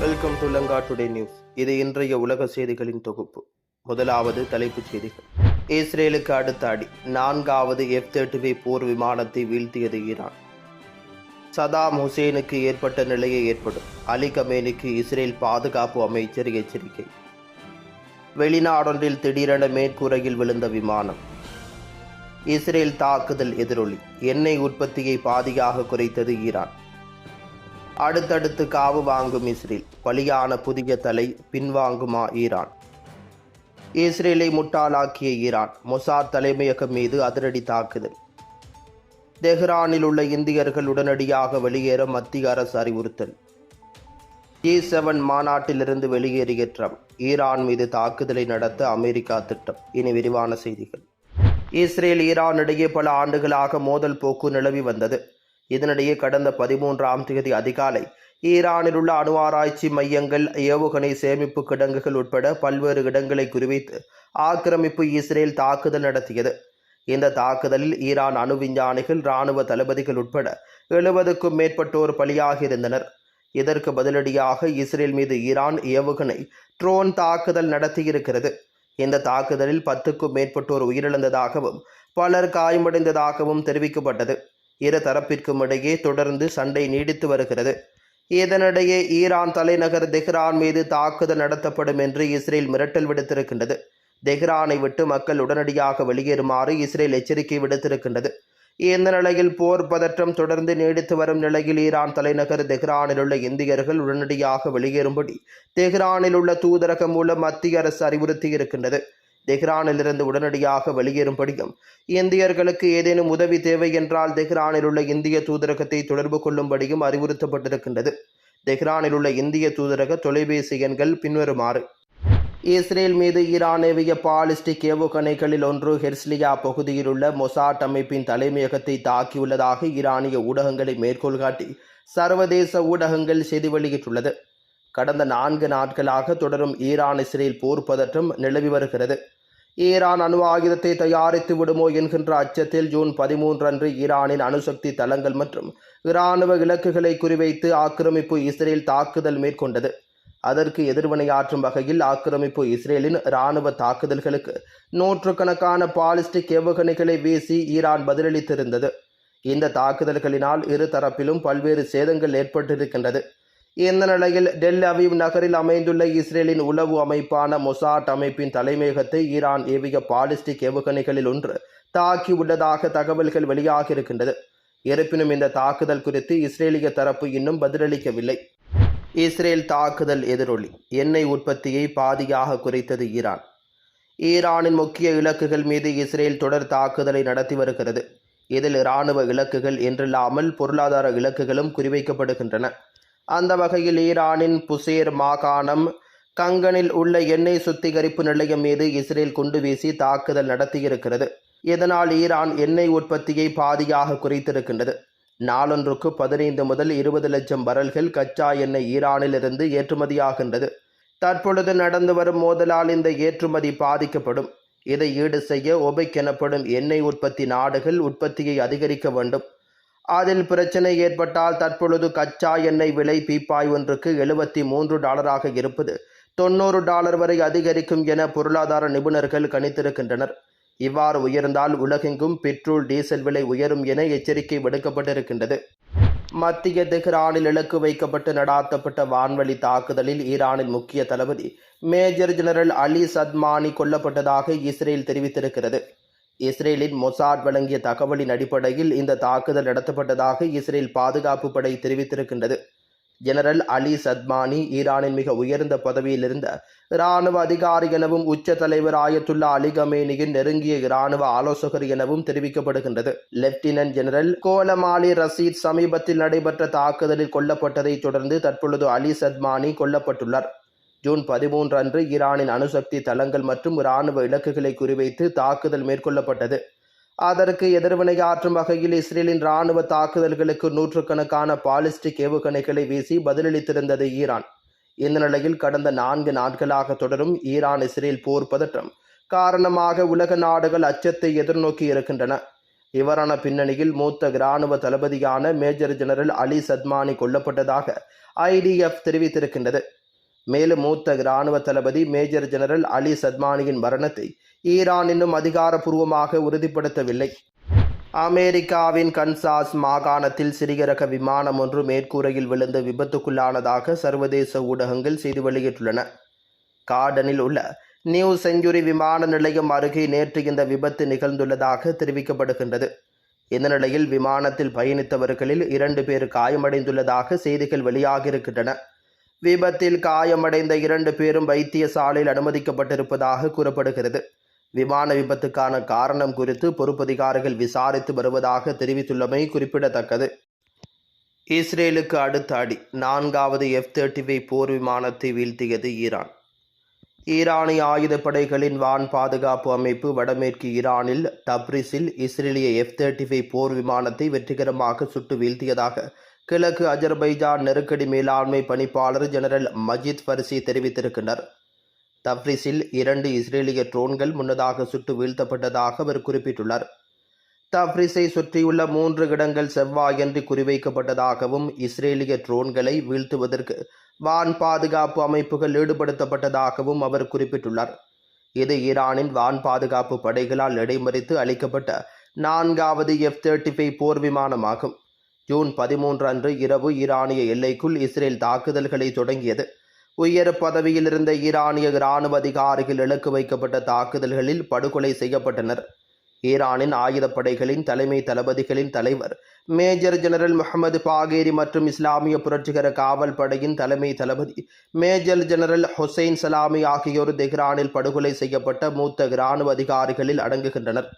Welcome to Lanka today news இது இன்றைய உலக செய்திகளின் தொகுப்பு. முதலாவது தலைப்புச் செய்திகள். இஸ்ரேலுக்கு அடுத்த அடி. நான்காவது எஃப் தேர்ட்டி போர் விமானத்தை வீழ்த்தியது ஈரான். சதாம் ஹுசேனுக்கு ஏற்பட்ட நிலையை ஏற்படும். அலி கமேனிக்கு இஸ்ரேல் பாதுகாப்பு அமைச்சர் எச்சரிக்கை. வெளிநாடொன்றில் திடீரென மேற்கூரையில் விழுந்த விமானம். இஸ்ரேல் தாக்குதல் எதிரொலி. எண்ணெய் உற்பத்தியை பாதியாக குறைத்தது ஈரான். அடுத்தடுத்து காவு வாங்கும் இஸ்ரேல் பலியான புதிய தலை பின்வாங்குமா ஈரான்? இஸ்ரேலை முட்டாளாக்கிய ஈரான் மொசாத் தலைமையகம் மீது அதிரடி தாக்குதல். தெஹ்ரானில் உள்ள இந்தியர்கள் உடனடியாக வெளியேற மத்திய அரசு அறிவுறுத்தல். ஜி செவன் மாநாட்டிலிருந்து வெளியேறிய ட்ரம்ப் ஈரான் மீது தாக்குதலை நடத்த அமெரிக்கா திட்டம். இனி விரிவான செய்திகள். இஸ்ரேல் ஈரான் இடையே பல ஆண்டுகளாக மோதல் போக்கு நிலவி வந்தது. இதனிடையே கடந்த பதிமூன்றாம் தேதி அதிகாலை ஈரானில் உள்ள அணு ஆராய்ச்சி மையங்கள் ஏவுகணை சேமிப்பு கிடங்குகள் உட்பட பல்வேறு இடங்களை குறிவைத்து ஆக்கிரமிப்பு இஸ்ரேல் தாக்குதல் நடத்தியது. இந்த தாக்குதலில் ஈரான் அணு விஞ்ஞானிகள் இராணுவ தளபதிகள் உட்பட எழுபதுக்கும் மேற்பட்டோர் பலியாகியிருந்தனர். இதற்கு பதிலடியாக இஸ்ரேல் மீது ஈரான் ஏவுகணை ட்ரோன் தாக்குதல் நடத்தியிருக்கிறது. இந்த தாக்குதலில் பத்துக்கும் மேற்பட்டோர் உயிரிழந்ததாகவும் பலர் காயமடைந்ததாகவும் தெரிவிக்கப்பட்டது. இரு தரப்பிற்கும் இடையே தொடர்ந்து சண்டை நீடித்து வருகிறது. இதனிடையே ஈரான் தலைநகர் தெஹ்ரான் மீது தாக்குதல் நடத்தப்படும் என்று இஸ்ரேல் மிரட்டல் விடுத்திருக்கின்றது. தெஹ்ரானை விட்டு மக்கள் உடனடியாக வெளியேறுமாறு இஸ்ரேல் எச்சரிக்கை விடுத்திருக்கின்றது. இந்த நிலையில் போர் பதற்றம் தொடர்ந்து நீடித்து வரும் நிலையில் ஈரான் தலைநகர் தெஹ்ரானில் உள்ள இந்தியர்கள் உடனடியாக வெளியேறும்படி தெஹ்ரானில் உள்ள தூதரகம் மூலம் மத்திய அரசு அறிவுறுத்தி இருக்கின்றது தெஹ்ரானிலிருந்து உடனடியாக வெளியேறும்படியும் இந்தியர்களுக்கு ஏதேனும் உதவி தேவை என்றால் தெஹ்ரானில் உள்ள இந்திய தூதரகத்தை தொடர்பு கொள்ளும்படியும் அறிவுறுத்தப்பட்டிருக்கின்றது. தெஹ்ரானில் உள்ள இந்திய தூதரக தொலைபேசி எண்கள் பின்வருமாறு. இஸ்ரேல் மீது ஈரான் ஏவிய பாலிஸ்டிக் ஏவுகணைகளில் ஒன்று ஹெர்ஸ்லியா பகுதியில் உள்ள மொசாட் அமைப்பின் தலைமையகத்தை தாக்கியுள்ளதாக ஈரானிய ஊடகங்களை மேற்கோள் காட்டி சர்வதேச ஊடகங்கள் செய்தி வெளியிட்டுள்ளது. கடந்த நான்கு நாட்களாக தொடரும் ஈரான் இஸ்ரேல் போர் பதற்றம் நிலவி வருகிறது. ஈரான் அணு ஆயுதத்தை தயாரித்து விடுமோ என்கின்ற அச்சத்தில் ஜூன் பதிமூன்று அன்று ஈரானின் அணுசக்தி தளங்கள் மற்றும் இராணுவ இலக்குகளை குறிவைத்து ஆக்கிரமிப்பு இஸ்ரேல் தாக்குதல் மேற்கொண்டது. அதற்கு எதிர்வினையாற்றும் வகையில் ஆக்கிரமிப்பு இஸ்ரேலின் இராணுவ தாக்குதல்களுக்கு நூற்றுக்கணக்கான பாலிஸ்டிக் ஏவுகணைகளை வீசி ஈரான் பதிலளித்திருந்தது. இந்த தாக்குதல்களினால் இரு தரப்பிலும் பல்வேறு சேதங்கள் ஏற்பட்டிருக்கின்றது. இந்த நிலையில் டெல் அவீவ் நகரில் அமைந்துள்ள இஸ்ரேலின் உளவு அமைப்பான மொசாட் அமைப்பின் தலைமையகத்தை ஈரான் ஏவிய பாலிஸ்டிக் ஏவுகணைகளில் ஒன்று தாக்கி உள்ளதாக தகவல்கள் வெளியாகியிருக்கின்றது இருப்பினும் இந்த தாக்குதல் குறித்து இஸ்ரேலிய தரப்பு இன்னும் பதிலளிக்கவில்லை. இஸ்ரேல் தாக்குதல் எதிரொலி எண்ணெய் உற்பத்தியை பாதியாக குறைத்தது ஈரான். ஈரானின் முக்கிய இலக்குகள் மீது இஸ்ரேல் தொடர் தாக்குதலை நடத்தி வருகிறது. இதில் இராணுவ இலக்குகள் என்றில்லாமல் பொருளாதார இலக்குகளும் குறிவைக்கப்படுகின்றன. அந்த வகையில் ஈரானின் புசேர் மாகாணம் கங்கனில் உள்ள எண்ணெய் சுத்திகரிப்பு நிலையம் மீது இஸ்ரேல் குண்டு வீசி தாக்குதல் நடத்தியிருக்கிறது. இதனால் ஈரான் எண்ணெய் உற்பத்தியை பாதியாக குறைத்திருக்கின்றது. நாளொன்றுக்கு பதினைந்து முதல் இருபது லட்சம் பரல்கள் கச்சா எண்ணெய் ஈரானிலிருந்து ஏற்றுமதியாகின்றது. தற்பொழுது நடந்து வரும் மோதலால் இந்த ஏற்றுமதி பாதிக்கப்படும். இதை ஈடு செய்ய ஒபெக் எனப்படும் எண்ணெய் உற்பத்தி நாடுகள் உற்பத்தியை அதிகரிக்க வேண்டும். அதில் பிரச்சனை ஏற்பட்டால் தற்பொழுது கச்சா எண்ணெய் விலை பீப்பாய் ஒன்றுக்கு எழுபத்தி மூன்று டாலராக இருப்பது தொண்ணூறு டாலர் வரை அதிகரிக்கும் என பொருளாதார நிபுணர்கள் கணித்திருக்கின்றனர். இவ்வாறு உயர்ந்தால் உலகெங்கும் பெட்ரோல் டீசல் விலை உயரும் என எச்சரிக்கை விடுக்கப்பட்டிருக்கின்றது. மத்திய தெஹ்ரானில் இலக்கு வைக்கப்பட்டு நடாத்தப்பட்ட வான்வழி தாக்குதலில் ஈரானின் முக்கிய தளபதி மேஜர் ஜெனரல் அலி சத்மானி கொல்லப்பட்டதாக இஸ்ரேல் தெரிவித்திருக்கிறது. இஸ்ரேலின் மொசாட் வழங்கிய தகவலின் அடிப்படையில் இந்த தாக்குதல் நடத்தப்பட்டதாக இஸ்ரேல் பாதுகாப்பு படை தெரிவித்திருக்கின்றது. ஜெனரல் அலி சத்மானி ஈரானின் மிக உயர்ந்த பதவியில் இருந்த இராணுவ அதிகாரி எனவும் உச்ச தலைவர் ஆயத்துல்லா அலி கமேனியின் நெருங்கிய இராணுவ ஆலோசகர் எனவும் தெரிவிக்கப்படுகின்றது. லெப்டினன்ட் ஜெனரல் கோலமாலி ரசீத் சமீபத்தில் நடைபெற்ற தாக்குதலில் கொல்லப்பட்டதைத் தொடர்ந்து தற்பொழுது அலி சத்மானி கொல்லப்பட்டுள்ளார். ஜூன் பதிமூன்று அன்று ஈரானின் அணுசக்தி தளங்கள் மற்றும் இராணுவ இலக்குகளை குறிவைத்து தாக்குதல் மேற்கொள்ளப்பட்டது. அதற்கு எதிர்வினையாற்றும் வகையில் இஸ்ரேலின் இராணுவ தாக்குதல்களுக்கு நூற்றுக்கணக்கான பாலிஸ்டிக் ஏவுகணைகளை வீசி பதிலளித்திருந்தது ஈரான். இந்த நிலையில் கடந்த நான்கு நாட்களாக தொடரும் ஈரான் இஸ்ரேல் போர் பதற்றம் காரணமாக உலக நாடுகள் அச்சத்தை எதிர்நோக்கி இருக்கின்றன. இவரான பின்னணியில் மூத்த இராணுவ தளபதியான மேஜர் ஜெனரல் அலி சத்மானி கொல்லப்பட்டதாக ஐடிஎஃப் தெரிவித்திருக்கின்றது. மேலும் மூத்த இராணுவ தளபதி மேஜர் ஜெனரல் அலி சத்மானியின் மரணத்தை ஈரான் இன்னும் அதிகாரப்பூர்வமாக உறுதிப்படுத்தவில்லை. அமெரிக்காவின் கன்சாஸ் மாகாணத்தில் சிறிய ரக விமானம் ஒன்று மேற்கூரையில் விழுந்து விபத்துக்குள்ளானதாக சர்வதேச ஊடகங்கள் செய்தி வெளியிட்டுள்ளன. கார்டனில் உள்ள நியூ செஞ்சுரி விமான நிலையம் அருகே நேற்று இந்த விபத்து நிகழ்ந்துள்ளதாக தெரிவிக்கப்படுகின்றது. இந்த நிலையில் விமானத்தில் பயணித்தவர்களில் இரண்டு பேர் காயமடைந்துள்ளதாக செய்திகள் வெளியாகியிருக்கின்றன. விபத்தில் காயமடைந்த இரண்டு பேரும் வைத்தியசாலையில் அனுமதிக்கப்பட்டிருப்பதாக கூறப்படுகிறது. விமான விபத்துக்கான காரணம் குறித்து பொறுப்பதிகாரிகள் விசாரித்து வருவதாக தெரிவித்துள்ளமை குறிப்பிடத்தக்கது. இஸ்ரேலுக்கு அடுத்த அடி நான்காவது எஃப் தேர்ட்டி போர் விமானத்தை வீழ்த்தியது ஈரான். ஈரானிய ஆயுதப்படைகளின் வான் பாதுகாப்பு அமைப்பு வடமேற்கு ஈரானில் டப்ரிஸில் இஸ்ரேலிய எஃப் தேர்ட்டி போர் விமானத்தை வெற்றிகரமாக சுட்டு வீழ்த்தியதாக கிழக்கு அஜர்பைஜான் நெருக்கடி மேலாண்மை பணிப்பாளர் ஜெனரல் மஜித் ஃபர்சி தெரிவித்திருக்கிறார் தப்ரிஸில் இரண்டு இஸ்ரேலிய ட்ரோன்கள் முன்னதாக சுட்டு வீழ்த்தப்பட்டதாக அவர் குறிப்பிட்டுள்ளார். தப்ரிஸை சுற்றியுள்ள மூன்று இடங்கள் செவ்வாயன்று குறிவைக்கப்பட்டதாகவும் இஸ்ரேலிய ட்ரோன்களை வீழ்த்துவதற்கு வான் பாதுகாப்பு அமைப்புகள் ஈடுபடுத்தப்பட்டதாகவும் அவர் குறிப்பிட்டுள்ளார். இது ஈரானின் வான் பாதுகாப்பு படைகளால் இடைமறித்து அளிக்கப்பட்ட நான்காவது எஃப் தேர்ட்டி ஃபைவ் போர் விமானமாகும். ஜூன் பதிமூன்று அன்று இரவு ஈரானிய எல்லைக்குள் இஸ்ரேல் தாக்குதல்களை தொடங்கியது. உயர் பதவியில் இருந்த ஈரானிய இராணுவ அதிகாரிகள் இலக்கு வைக்கப்பட்ட தாக்குதல்களில் படுகொலை செய்யப்பட்டனர். ஈரானின் ஆயுதப்படைகளின் தலைமை தளபதிகளின் தலைவர் மேஜர் ஜெனரல் முகமது பாகேரி மற்றும் இஸ்லாமிய புரட்சிகர காவல் படையின் தலைமை தளபதி மேஜர் ஜெனரல் ஹுசைன் சலாமி ஆகியோர் தெஹ்ரானில் படுகொலை செய்யப்பட்ட மூத்த இராணுவ அதிகாரிகளில் அடங்குகின்றனர்.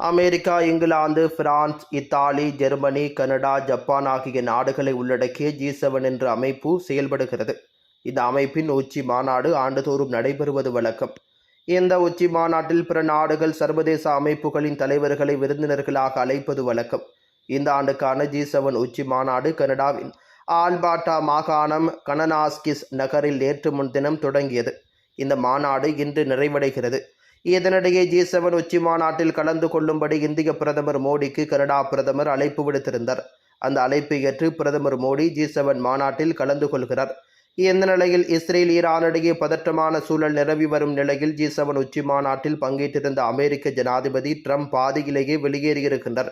America England France Italy Germany Canada Japan ஆகிய நாடுகளை உள்ளடக்கிய ஜி செவன் என்ற அமைப்பு செயல்படுகிறது. இந்த அமைப்பின் உச்சி மாநாடு ஆண்டுதோறும் நடைபெறுவது வழக்கம். இந்த உச்சி மாநாட்டில் பிற நாடுகள் சர்வதேச அமைப்புகளின் தலைவர்களை விருந்தினர்களாக அழைப்பது வழக்கம். இந்த ஆண்டுக்கான ஜி செவன் உச்சி மாநாடு கனடாவின் ஆல்பாட்டா மாகாணம் கனனாஸ்கிஸ் நகரில் நேற்று முன்தினம் தொடங்கியது. இந்த மாநாடு இன்று நிறைவடைகிறது. இதனிடையே ஜி செவன் உச்சி மாநாட்டில் கலந்து கொள்ளும்படி இந்திய பிரதமர் மோடிக்கு கனடா பிரதமர் அழைப்பு விடுத்திருந்தார். அந்த அழைப்பை ஏற்று பிரதமர் மோடி ஜி செவன் மாநாட்டில் கலந்து கொள்கிறார். இந்த நிலையில் இஸ்ரேல் ஈரானிடையே பதற்றமான சூழல் நிலவி வரும் நிலையில் ஜி செவன் உச்சி மாநாட்டில் பங்கேற்றிருந்த அமெரிக்க ஜனாதிபதி ட்ரம்ப் பாதியிலேயே வெளியேறியிருக்கின்றார்.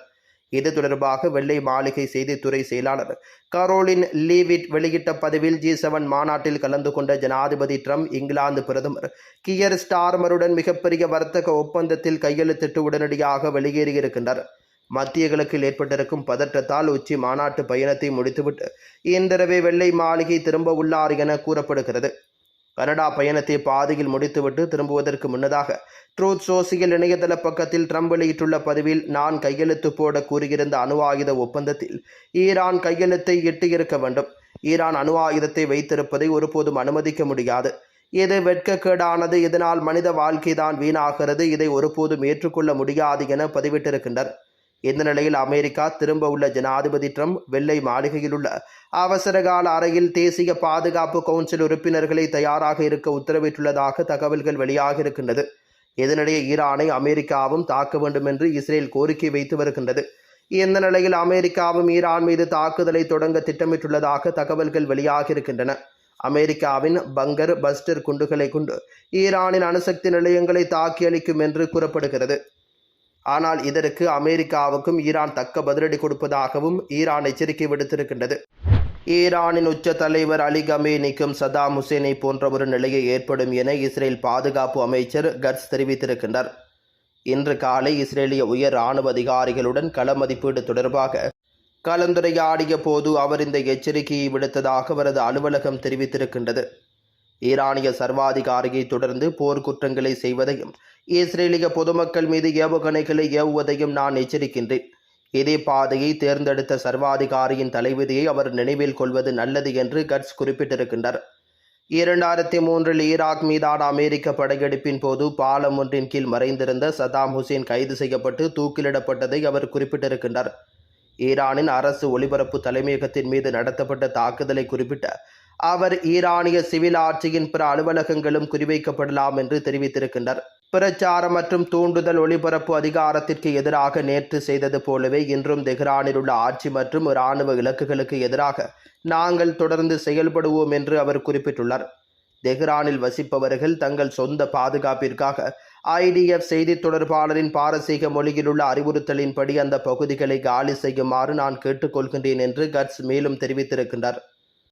இது தொடர்பாக வெள்ளை மாளிகை செய்தித்துறை செயலாளர் கரோலின் லீவிட் வெளியிட்ட பதிவில் ஜி செவன் மாநாட்டில் கலந்து கொண்ட ஜனாதிபதி ட்ரம்ப் இங்கிலாந்து பிரதமர் கியர் ஸ்டார்மருடன் மிகப்பெரிய வர்த்தக ஒப்பந்தத்தில் கையெழுத்திட்டு உடனடியாக வெளியேறியிருக்கின்றார். மத்திய கிழக்கில் ஏற்பட்டிருக்கும் பதற்றத்தால் உச்சி மாநாட்டு பயணத்தை முடித்துவிட்டு இன்றிரவே வெள்ளை மாளிகை திரும்ப உள்ளார் என கூறப்படுகிறது. கனடா பயணத்தை பாதியில் முடித்துவிட்டு திரும்புவதற்கு முன்னதாக ட்ரூத் சோசியல் இணையதள பக்கத்தில் ட்ரம்ப் வெளியிட்டுள்ள பதிவில் நான் கையெழுத்து போட கூறியிருந்த அணு ஆயுத ஒப்பந்தத்தில் ஈரான் கையெழுத்தை இட்டு இருக்க வேண்டும். ஈரான் அணு ஆயுதத்தை வைத்திருப்பதை ஒருபோதும் அனுமதிக்க முடியாது. இது வெட்கக்கேடானது. இதனால் மனித வாழ்க்கைதான் வீணாகிறது. இதை ஒருபோதும் ஏற்றுக்கொள்ள முடியாது என பதிவிட்டிருக்கின்றனர். இந்த நிலையில் அமெரிக்கா திரும்ப உள்ள ஜனாதிபதி ட்ரம்ப் வெள்ளை மாளிகையில் உள்ள அவசரகால அறையில் தேசிய பாதுகாப்பு கவுன்சில் உறுப்பினர்களை தயாராக இருக்க உத்தரவிட்டுள்ளதாக தகவல்கள் வெளியாகியிருக்கின்றது இதனிடையே ஈரானை அமெரிக்காவும் தாக்க வேண்டும் என்று இஸ்ரேல் கோரிக்கை வைத்து வருகின்றது. இந்த நிலையில் அமெரிக்காவும் ஈரான் மீது தாக்குதலை தொடங்க திட்டமிட்டுள்ளதாக தகவல்கள் வெளியாகியிருக்கின்றன அமெரிக்காவின் பங்கர் பஸ்டர் குண்டுகளை கொண்டு ஈரானின் அணுசக்தி நிலையங்களை தாக்கி அளிக்கும் என்று கூறப்படுகிறது. ஆனால் இதற்கு அமெரிக்காவுக்கும் ஈரான் தக்க பதிலடி கொடுப்பதாகவும் ஈரான் எச்சரிக்கை விடுத்திருக்கின்றது. ஈரானின் உச்ச தலைவர் அலி கமேனிக்கும் சதாம் ஹுசேனை போன்ற ஒரு நிலையை ஏற்படும் என இஸ்ரேல் பாதுகாப்பு அமைச்சர் கட்ஸ் தெரிவித்திருக்கின்றார். இன்று காலை இஸ்ரேலிய உயர் இராணுவ அதிகாரிகளுடன் கள மதிப்பீடு தொடர்பாக கலந்துரையாடிய போது அவர் இந்த எச்சரிக்கையை விடுத்ததாக அவரது அலுவலகம் தெரிவித்திருக்கின்றது. ஈரானிய சர்வாதிகாரியை தொடர்ந்து போர்க்குற்றங்களை செய்வதையும் இஸ்ரேலிய பொதுமக்கள் மீது ஏவுகணைகளை ஏவுவதையும் நான் எச்சரிக்கின்றேன். இதே பாதையை தேர்ந்தெடுத்த சர்வாதிகாரியின் தலைவிதியை அவர் நினைவில் கொள்வது நல்லது என்று கட்ஸ் குறிப்பிட்டிருக்கின்றார். இரண்டாயிரத்தி மூன்றில் ஈராக் மீதான அமெரிக்க படையெடுப்பின் போது பாலம் ஒன்றின் கீழ் மறைந்திருந்த சதாம் ஹுசேன் கைது செய்யப்பட்டு தூக்கிலிடப்பட்டதை அவர் குறிப்பிட்டிருக்கின்றார். ஈரானின் அரசு ஒலிபரப்பு தலைமையகத்தின் மீது நடத்தப்பட்ட தாக்குதலை குறிப்பிட்ட அவர் ஈரானிய சிவில் ஆட்சியின் பிற அலுவலகங்களும் குறிவைக்கப்படலாம் என்று தெரிவித்திருக்கின்றார் பிரச்சாரம் மற்றும் தூண்டுதல் ஒளிபரப்பு அதிகாரத்திற்கு எதிராக நேற்று செய்தது போலவே இன்றும் தெஹ்ரானில் உள்ள ஆட்சி மற்றும் இராணுவ இலக்குகளுக்கு எதிராக நாங்கள் தொடர்ந்து செயல்படுவோம் என்று அவர் குறிப்பிட்டுள்ளார். தெஹ்ரானில் வசிப்பவர்கள் தங்கள் சொந்த பாதுகாப்பிற்காக ஐடிஎஃப் செய்தி தொடர்பாளரின் பாரசீக மொழியிலுள்ள அறிவுறுத்தலின்படி அந்த பகுதிகளை காலி செய்யுமாறு நான் கேட்டுக்கொள்கின்றேன் என்று கட்ஸ் மேலும் தெரிவித்திருக்கின்றார்.